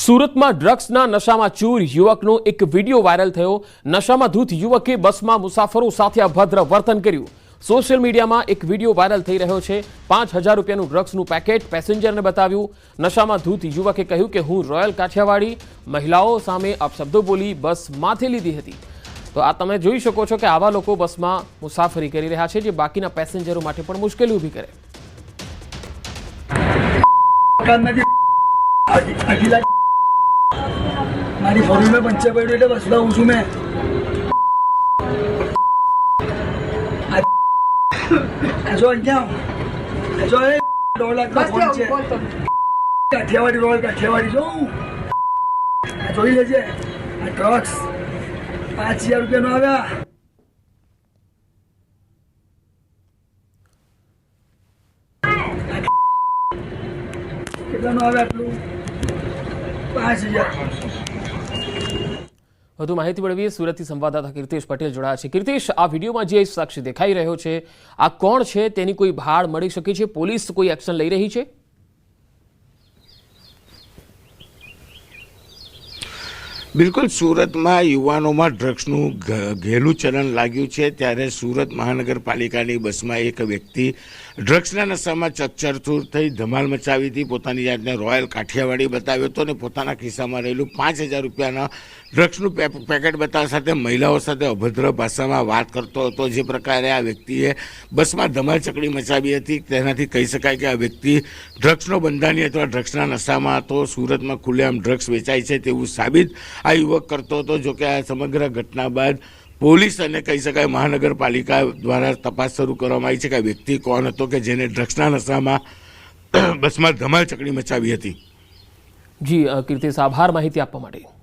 સુરતમાં ડ્રગ્સના નશામાં ચૂર યુવકનો એક વીડિયો વાયરલ થયો. નશામાં ધૂત યુવકે બસમાં મુસાફરો સાથે અભદ્ર વર્તન કર્યું. સોશિયલ મીડિયામાં એક વીડિયો વાયરલ થઈ રહ્યો છે. પાંચ હજાર રૂપિયાનું ડ્રગ્સનું પેકેટ પેસેન્જરને બતાવ્યું. નશામાં ધૂત યુવકે કહ્યું કે હું રોયલ કાઠિયાવાડી, મહિલાઓ સામે અપશબ્દો બોલી બસ માથે લીધી હતી. તો આ તમે જોઈ શકો છો કે આવા લોકો બસમાં મુસાફરી કરી રહ્યા છે જે બાકીના પેસેન્જરો માટે પણ મુશ્કેલી ઊભી કરે. મારી ફોરી મેં પંચે પડ્યું એટલે બસ લાવું છું મેં. જો અહીંયા જો એ દોઢ લાખનો ફોન છે કાઠિયાવાડી રોડ કાઠિયાવાડી જો જોઈ લેજે. આ ડ્રગ્સ પાંચ હજાર રૂપિયાનો આવ્યા. કેટલાનું આવે આટલું? વધુ માહિતી મેળવીએ સુરતથી સંવાદદાતા કીર્તિશ પટેલ જોડાયા છે. કીર્તિશ, આ વિડીયોમાં જે સાક્ષી દેખાઈ રહ્યો છે, આ કોણ છે? તેની કોઈ ભાળ મળી શકે છે? પોલીસ કોઈ એક્શન લઈ રહી છે? બિલકુલ, સુરતમાં યુવાનોમાં ડ્રગ્સનું ઘેલું ચલણ લાગ્યું છે. ત્યારે સુરત મહાનગરપાલિકાની બસમાં એક વ્યક્તિ ડ્રગ્સના નશામાં ચકચરચૂર થઈ ધમાલ મચાવી હતી પોતાની જાતને રોયલ કાઠિયાવાડી બતાવ્યો હતો અને પોતાના ખિસ્સામાં રહેલું પાંચ હજાર રૂપિયાના ડ્રગ્સનું પેકેટ બતાવવા સાથે મહિલાઓ સાથે અભદ્ર ભાષામાં વાત કરતો હતો. જે પ્રકારે આ વ્યક્તિએ બસમાં ધમાલ ચકડી મચાવી હતી. તેનાથી કહી શકાય કે આ વ્યક્તિ ડ્રગ્સનો બંધાની અથવા ડ્રગ્સના નશામાં હતો. સુરતમાં ખુલ્લેઆમ ડ્રગ્સ વેચાય છે તેવું સાબિત આ યુવક કરતો હતો જોકે આ સમગ્ર ઘટના બાદ પોલીસ અને કહી શકાય મહાનગરપાલિકા દ્વારા તપાસ શરૂ કરવામાં આવી છે કે વ્યક્તિ કોણ હતો કે જેને ડ્રગ્સના નશામાં બસમાં ધમાલ ચકડી મચાવી હતી. જી કીર્તિસ, આભાર માહિતી આપવા માટે.